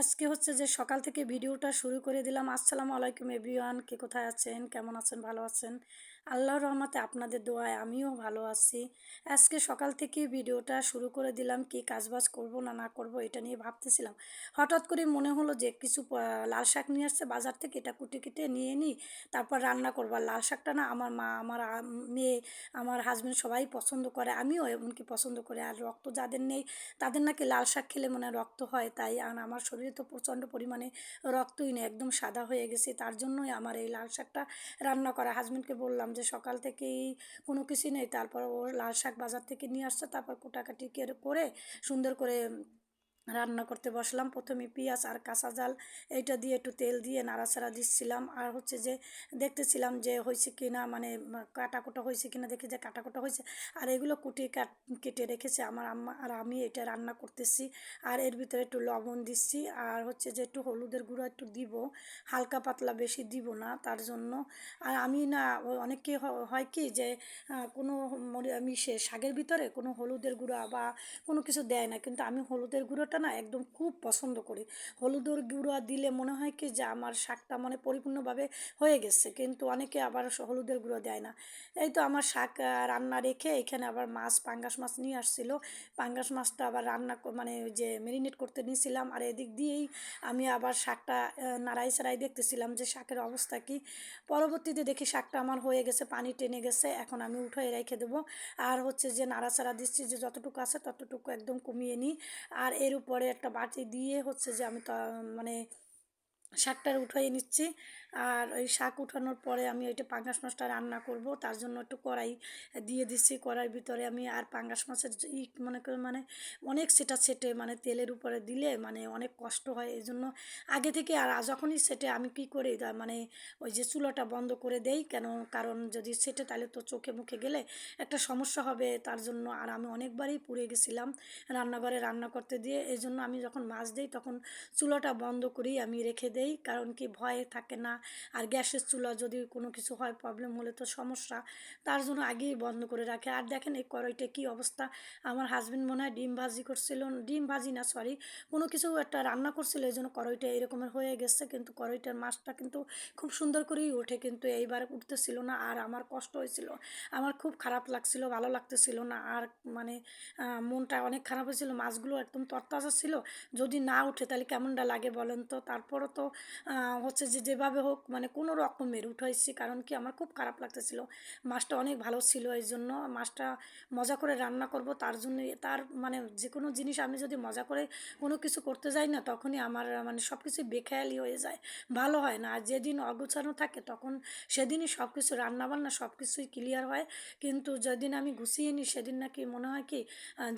আজকে হচ্ছে যে সকাল থেকে ভিডিওটা শুরু করে দিলাম। আসসালামু আলাইকুম এভরিওয়ান, কে কোথায় আছেন? কেমন আছেন? ভালো আছেন? আল্লাহর রহমতে আপনাদের দোয়ায় আমিও ভালো আছি। আজকে সকাল থেকে ভিডিওটা শুরু করে দিলাম, কি কাজবাজ করব না না করব এটা নিয়ে ভাবতেছিলাম। হঠাৎ করে মনে হলো যে কিছু লাল শাক নিয়ে আসছে, বাজার থেকে এটা কুটে কেটে নিয়ে নিই তারপর রান্না করব। আর লাল শাকটা না আমার মা, আমার মেয়ে, আমার হাজব্যান্ড সবাই পছন্দ করে, আমিও এমনকি পছন্দ করি। আর রক্ত যাদের নেই, তাদের নাকি লাল শাক খেলে মনে রক্ত হয়, তাই আর আমার শরীরে তো প্রচণ্ড পরিমাণে রক্তই নেই, একদম সাদা হয়ে গেছে, তার জন্যই আমার এই লাল শাকটা রান্না করা। হাজব্যান্ডকে বললাম যে সকাল থেকেই কোনো কিছু নেই। তারপর ও লাল শাক বাজার থেকে নিয়ে আসছে। তারপর কুটাকাটি করে সুন্দর করে রান্না করতে বসলাম। প্রথমে পেঁয়াজ আর কাঁচা জাল এইটা দিয়ে একটু তেল দিয়ে নাড়াচাড়া দিচ্ছিলাম। আর হচ্ছে যে দেখতেছিলাম যে হয়েছে কি না মানে কাটা কোটা হয়েছে কিনা, দেখি যে কাটা কোটা হয়েছে। আর এগুলো কুটি কাট, কেটে রেখেছে আমার আম্মা আর আমি এটা রান্না করতেছি। আর এর ভিতরে একটু লবণ দিচ্ছি। আর হচ্ছে যে একটু হলুদের গুঁড়ো একটু দিব। হালকা পাতলা বেশি দিব না তার জন্য। আর আমি না অনেকে হয় কি যে কোনো সে শাকের ভিতরে কোনো হলুদের গুঁড়া বা কোনো কিছু দেয় না। কিন্তু আমি হলুদের গুঁড়োটা না একদম খুব পছন্দ করি। হলুদের গুঁড়ো দিলে মনে হয় কি যে আমার শাকটা মানে পরিপূর্ণভাবে হয়ে গেছে, কিন্তু অনেকে আবার হলুদের গুঁড়ো দেয় না। এই তো আমার শাক রান্না রেখে এখানে আবার মাছ, পাঙ্গাস মাছ নিয়ে আসছিল। পাঙ্গাস মাছটা আবার রান্না মানে যে মেরিনেট করতে নিয়েছিলাম আর এদিক দিয়েই আমি আবার শাকটা নাড়াই সাড়াই দেখতেছিলাম যে শাকের অবস্থা কি। পরবর্তীতে দেখি শাকটা আমার হয়ে গেছে, পানি টেনে গেছে, এখন আমি উঠে রেখে দেবো। আর হচ্ছে যে নাড়াচাড়া দিচ্ছি যে যতটুকু আছে ততটুকু একদম কমিয়ে নিই। আর এর উপরে একটা বাটি দিয়ে হচ্ছে যে আমি তা মানে শাকটা উঠিয়ে নিচ্ছি। আর ওই শাক উঠানোর পরে আমি ওইটা পাঙ্গাস মাছটা রান্না করব। তার জন্য একটু কড়াই দিয়ে দিচ্ছি। কড়াইয়ের ভিতরে আমি আর পাঙ্গাস মাছের ই মনে করে মানে অনেক সেটা সেটে মানে তেলের উপরে দিলে মানে অনেক কষ্ট হয়। এই জন্য আগে থেকে আর যখনই সেটে আমি কি করি মানে ওই যে চুলোটা বন্ধ করে দেই। কেন? কারণ যদি সেটে তাহলে তো চোখে মুখে গেলে একটা সমস্যা হবে। তার জন্য আর আমি অনেকবারই পুড়ে গেছিলাম রান্নাঘরে রান্না করতে দিয়ে। এই জন্য আমি যখন মাছ দিই তখন চুলোটা বন্ধ করেই আমি রেখে দেই কারণ কি ভয়ে থাকে না। আর গ্যাসের চুলা যদি কোনো কিছু হয় প্রবলেম হলে তো সমস্যা, তার জন্য আগেই বন্ধ করে রাখে। আর দেখেন এই কড়াইটা কী অবস্থা? আমার হাজবেন্ড মনে হয় ডিম ভাজি করছিল, ডিম ভাজি না সরি কোনো কিছু একটা রান্না করছিল, এই জন্য কড়াইটা এরকমের হয়ে গেছে। কিন্তু কড়াইটার মাছটা কিন্তু খুব সুন্দর করেই ওঠে, কিন্তু এইবার উঠতেছিল না, আর আমার কষ্ট হয়েছিল। আমার খুব খারাপ লাগছিল, ভালো লাগতেছিল না, আর মানে মনটা অনেক খারাপ হয়েছিল। মাছগুলো একদম তরতাজা ছিল। যদি না উঠে তাহলে কেমনটা লাগে বলেন তো? তারপরও তো হচ্ছে যে যেভাবে হোক মানে কোনো রকমের উঠাইছি। কারণ কি আমার খুব খারাপ লাগতেছিল। মাছটা অনেক ভালো ছিল এই জন্য মাছটা মজা করে রান্না করব তার জন্য তার মানে যে কোনো জিনিস আমি যদি মজা করে কোনো কিছু করতে যাই না তখনই আমার মানে সব কিছু বেখেয়ালি হয়ে যায়। ভালো হয় না। আর যেদিন অগোছানো থাকে তখন সেদিনই সব কিছু রান্নাবান্না সব কিছুই ক্লিয়ার হয়। কিন্তু যেদিন আমি গুছিয়ে নিই সেদিন নাকি মনে হয় কি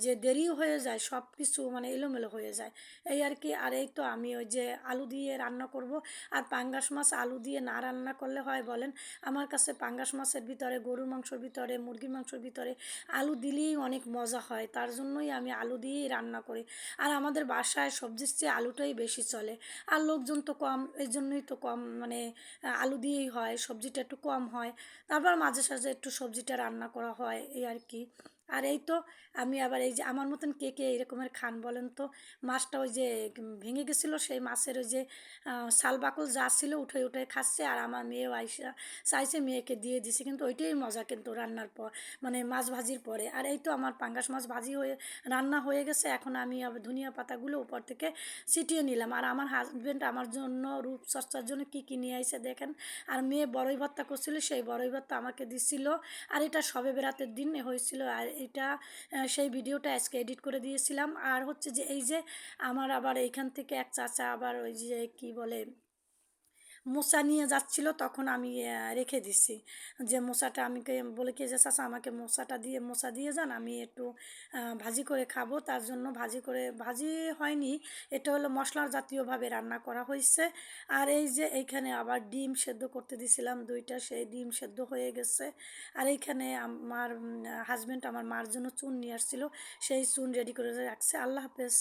যে দেরিও হয়ে যায় সব কিছু মানে এলোমেলো হয়ে যায়। এই আর কি। আর এই তো আমি ওই যে আলু দিয়ে রান্না করব। আর পাঙ্গাস মাছ আলু দিয়ে না রান্না করলে হয় বলেন? আমার কাছে পাঙ্গাস মাছের ভিতরে, গরুর মাংসর ভিতরে, মুরগির মাংসর ভিতরে আলু দিলেই অনেক মজা হয়। তার জন্যই আমি আলু দিয়েই রান্না করি। আর আমাদের বাসায় সবজির চেয়ে আলুটাই বেশি চলে। আর লোকজন তো কম, এই জন্যই তো কম মানে আলু দিয়েই হয়, সবজিটা একটু কম হয়। তারপর মাঝে সাঝে একটু সবজিটা রান্না করা হয়, এই আর কি। আর এই তো আমি আবার এই যে আমার মতন কে কে এরকমের খান বলেন তো মাছটা ওই যে ভেঙে গেছিল সেই মাছের ওই যে আহ, শাল বাকল যা ছিল উঠে উঠে খাচ্ছে আর আমার মেয়েও আইসা চাইছে মেয়েকে দিয়ে দিছে কিন্তু ওইটাই মজা কিন্তু রান্নার পর মানে মাছ ভাজির পরে। আর এই তো আমার পাঙ্গাস মাছ ভাজি হয়ে রান্না হয়ে গেছে এখন আমি আবার ধনিয়া পাতাগুলো উপর থেকে ছিটিয়ে নিলাম। আর আমার হাজব্যান্ড আমার জন্য রূপচর্চার জন্য কী কী নিয়ে আইসে দেখেন আর মেয়ে বড়ই ভর্তা করছিল সেই বড়ই ভর্তা আমাকে দিছিল। আর এটা সবে বেরাতের দিন হয়েছিল আর এটা সেই ভিডিওটা আজকে এডিট করে দিয়েছিলাম। আর হচ্ছে যে এই যে আমার আবার এইখান থেকে এক চাচা আবার ওই যে কি বলে মোচা নিয়ে যাচ্ছিল, তখন আমি রেখে দিছি। যে মোচাটা আমিকে বলে কি, যে চাচা, আমাকে মোচাটা দিয়ে, মোচা দিয়ে যান, আমি একটু ভাজি করে খাব। তার জন্য ভাজি করে, ভাজি হয়নি। এটা হলো মশলার জাতীয়ভাবে রান্না করা হয়েছে আর এই যে এইখানে আবার ডিম সেদ্ধ করতে দিছিলাম দুইটা, সেই ডিম সেদ্ধ হয়ে গেছে। আর এইখানে আমার হাজব্যান্ড আমার মার জন্য চুন নিয়ে আসছিল। সেই চুন রেডি করে রাখছে। আল্লাহ হাফেজ।